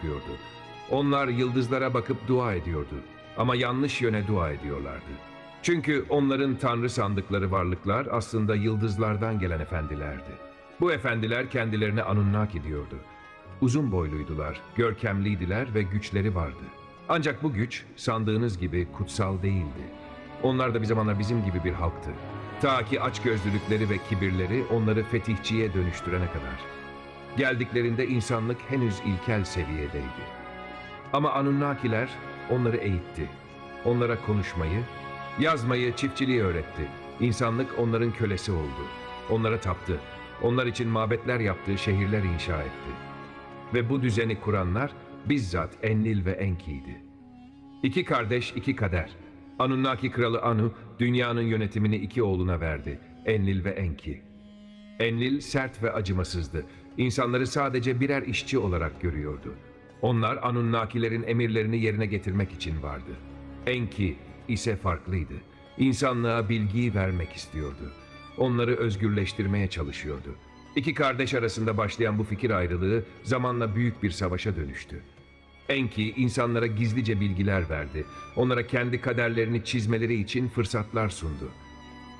yapıyordu. Onlar yıldızlara bakıp dua ediyordu. Ama yanlış yöne dua ediyorlardı. Çünkü onların tanrı sandıkları varlıklar aslında yıldızlardan gelen efendilerdi. Bu efendiler kendilerine Anunnaki diyordu. Uzun boyluydular, görkemliydiler ve güçleri vardı. Ancak bu güç sandığınız gibi kutsal değildi. Onlar da bir zamanlar bizim gibi bir halktı. Ta ki açgözlülükleri ve kibirleri onları fetihçiye dönüştürene kadar. Geldiklerinde insanlık henüz ilkel seviyedeydi. Ama Anunnakiler onları eğitti. Onlara konuşmayı, yazmayı, çiftçiliği öğretti. İnsanlık onların kölesi oldu. Onlara taptı. Onlar için mabetler yaptığı şehirler inşa etti. Ve bu düzeni kuranlar bizzat Enlil ve Enki'ydi. İki kardeş, iki kader. Anunnaki kralı Anu, dünyanın yönetimini iki oğluna verdi. Enlil ve Enki. Enlil sert ve acımasızdı. İnsanları sadece birer işçi olarak görüyordu. Onlar Anunnakilerin emirlerini yerine getirmek için vardı. Enki ise farklıydı. İnsanlığa bilgiyi vermek istiyordu. Onları özgürleştirmeye çalışıyordu. İki kardeş arasında başlayan bu fikir ayrılığı zamanla büyük bir savaşa dönüştü. Enki insanlara gizlice bilgiler verdi. Onlara kendi kaderlerini çizmeleri için fırsatlar sundu.